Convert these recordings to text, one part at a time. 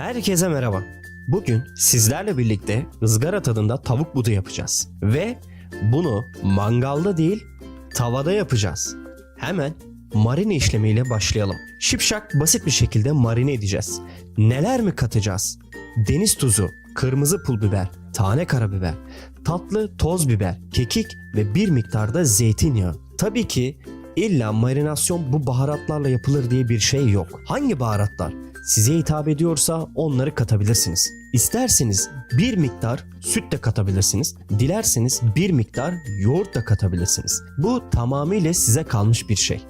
Herkese merhaba. Bugün sizlerle birlikte ızgara tadında tavuk budu yapacağız. Ve bunu mangalda değil tavada yapacağız. Hemen marine işlemiyle başlayalım. Şipşak basit bir şekilde marine edeceğiz. Neler mi katacağız? Deniz tuzu, kırmızı pul biber, tane karabiber, tatlı toz biber, kekik ve bir miktarda zeytinyağı. Tabii ki illa marinasyon bu baharatlarla yapılır diye bir şey yok. Hangi baharatlar size hitap ediyorsa onları katabilirsiniz. İsterseniz bir miktar süt de katabilirsiniz. Dilerseniz bir miktar yoğurt da katabilirsiniz. Bu tamamıyla size kalmış bir şey.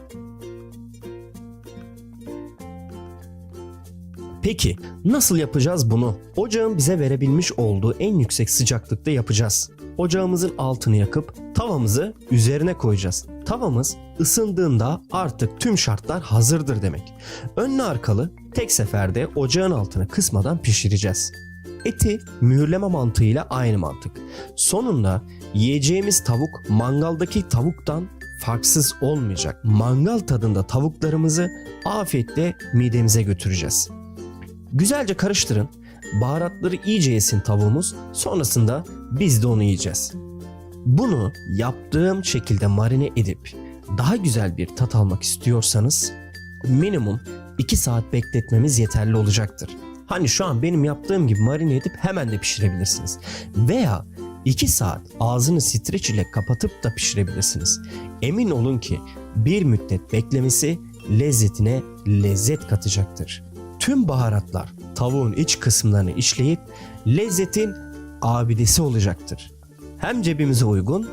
Peki nasıl yapacağız bunu? Ocağın bize verebilmiş olduğu en yüksek sıcaklıkta yapacağız. Ocağımızın altını yakıp tavamızı üzerine koyacağız. Tavamız ısındığında artık tüm şartlar hazırdır demek. Önlü arkalı tek seferde ocağın altını kısmadan pişireceğiz. Eti mühürleme mantığıyla aynı mantık. Sonunda yiyeceğimiz tavuk mangaldaki tavuktan farksız olmayacak. Mangal tadında tavuklarımızı afiyetle midemize götüreceğiz. Güzelce karıştırın. Baharatları iyice yesin tavuğumuz. Sonrasında biz de onu yiyeceğiz. Bunu yaptığım şekilde marine edip daha güzel bir tat almak istiyorsanız minimum 2 saat bekletmemiz yeterli olacaktır. Hani şu an benim yaptığım gibi marine edip hemen de pişirebilirsiniz. Veya 2 saat ağzını streç ile kapatıp da pişirebilirsiniz. Emin olun ki bir müddet beklemesi lezzetine lezzet katacaktır. Tüm baharatlar tavuğun iç kısımlarını işleyip lezzetin abidesi olacaktır. Hem cebimize uygun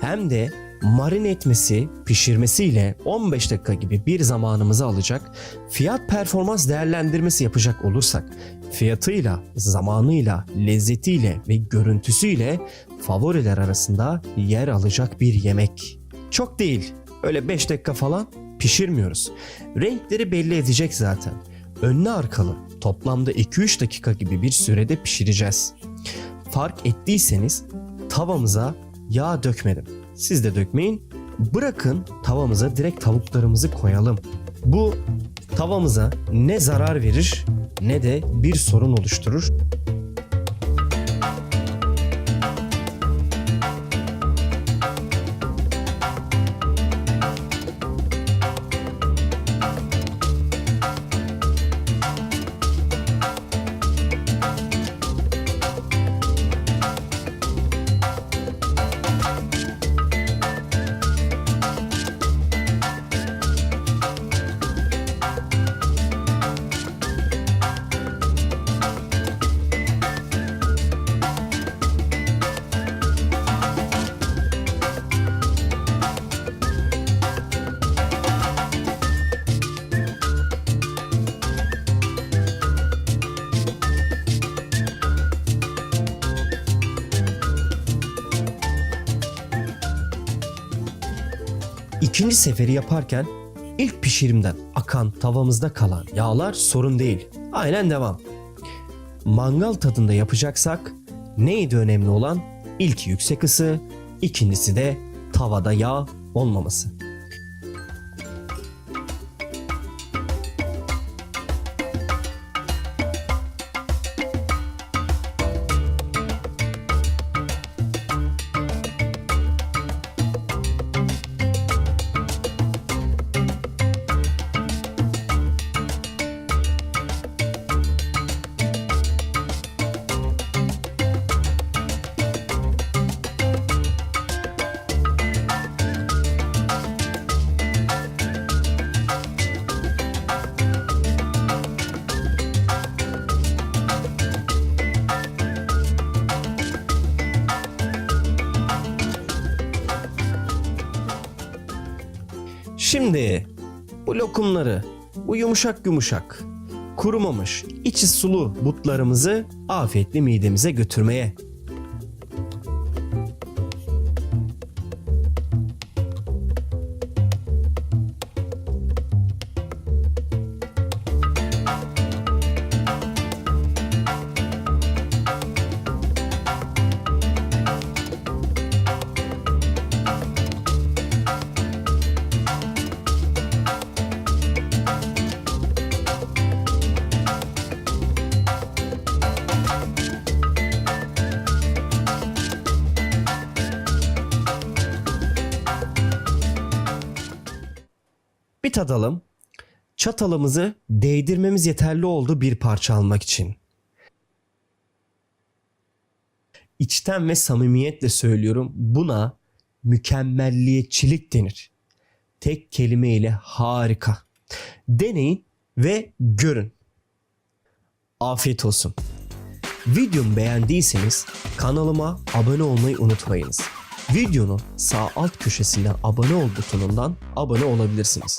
hem de marine etmesi, pişirmesiyle 15 dakika gibi bir zamanımızı alacak. Fiyat performans değerlendirmesi yapacak olursak fiyatıyla, zamanıyla, lezzetiyle ve görüntüsüyle favoriler arasında yer alacak bir yemek. Çok değil, öyle 5 dakika falan pişirmiyoruz. Renkleri belli edecek zaten. Önlü arkalı toplamda 2-3 dakika gibi bir sürede pişireceğiz. Fark ettiyseniz tavamıza yağ dökmedim. Siz de dökmeyin. Bırakın tavamıza direkt tavuklarımızı koyalım. Bu tavamıza ne zarar verir ne de bir sorun oluşturur. İkinci seferi yaparken ilk pişirimden akan tavamızda kalan yağlar sorun değil. Aynen devam. Mangal tadında yapacaksak neydi önemli olan? İlki yüksek ısı, ikincisi de tavada yağ olmaması. Şimdi bu lokumları, bu yumuşak yumuşak, kurumamış, içi sulu butlarımızı afiyetle midemize götürmeye. Bir tadalım. Çatalımızı değdirmemiz yeterli oldu bir parça almak için. İçten ve samimiyetle söylüyorum buna mükemmelliyetçilik denir. Tek kelimeyle harika. Deneyin ve görün. Afiyet olsun. Videomu beğendiyseniz kanalıma abone olmayı unutmayınız. Videonun sağ alt köşesinden abone ol butonundan abone olabilirsiniz.